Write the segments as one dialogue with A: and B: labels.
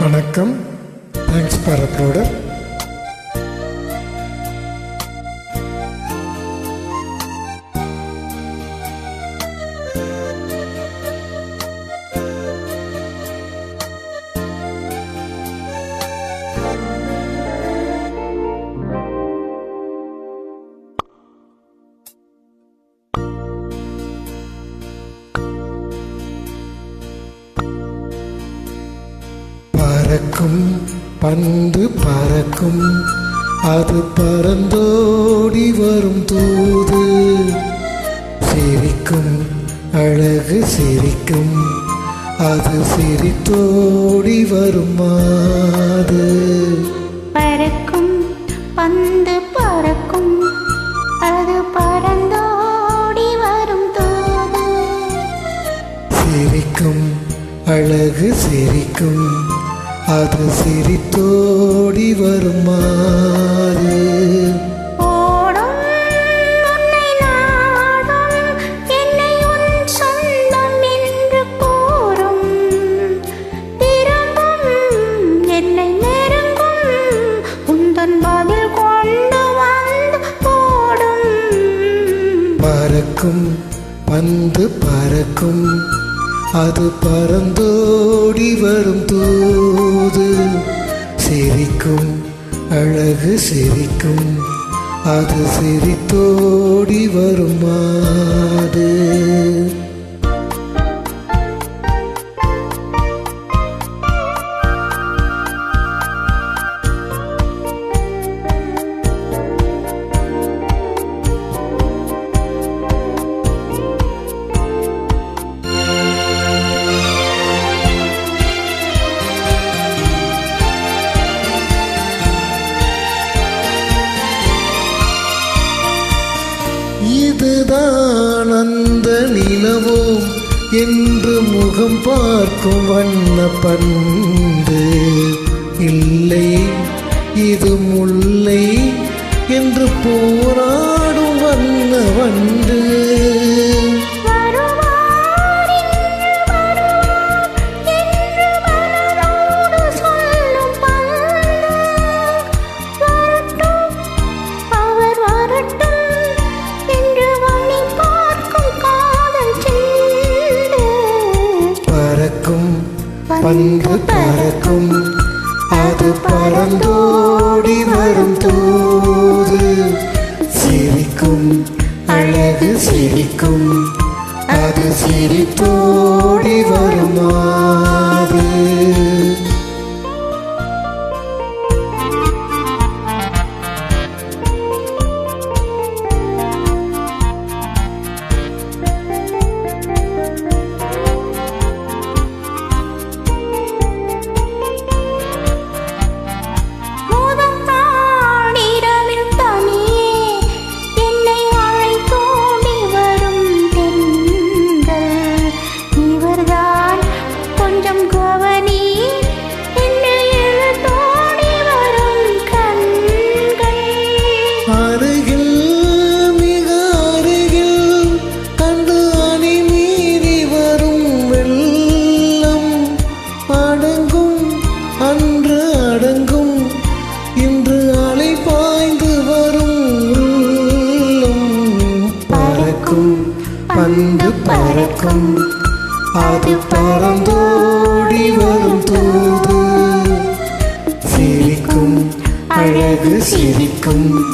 A: வணக்கம். Thanks for uploader பறக்கும் பந்து பறக்கும். அது பறந்தோடி வரும் தூது. சிரிக்கும் அழகு சிரிக்கும். அது சிரித்தோடி வரும் மாது.
B: பறக்கும் பந்து பறக்கும். அது பறந்தோடி வரும் தூது.
A: சிரிக்கும் அழகு சிரிக்கும். அது சிரித்தோடி வரும் மாது
B: ஓடும் உன்னை நாடும் என்னை உன் சொந்தம் என்று கூறும். திரும்பும் என்னை நெருங்கும் உந்தன் பதில் கொண்டு வந்து போடும்.
A: பறக்கும் பந்து பறக்கும். அது பறந்தோடி வரும் தூது. சிரிக்கும் அழகு சிரிக்கும் அது சிரித்தோடி வரும் மாது அந்த நிலவோ? என்று முகம் பார்க்கும் வண்ண பந்து இல்லை. இது முல்லை என்று போராடும் வண்ண
B: வண்ண பந்து
A: பறக்கும். அது பறந்தோடி வரும் தூது. சிரிக்கும் அழகு சிரிக்கும். அது சிரித்தோடி வருமாறு. பறக்கும் பந்து பறக்கும். அது பறந்தோடி வரும் தூது. சிரிக்கும் அழகு சிரிக்கும்.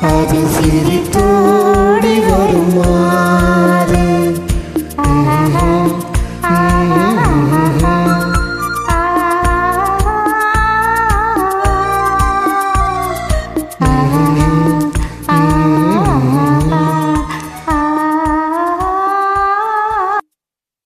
A: அது சிரித்தோடி வருமா?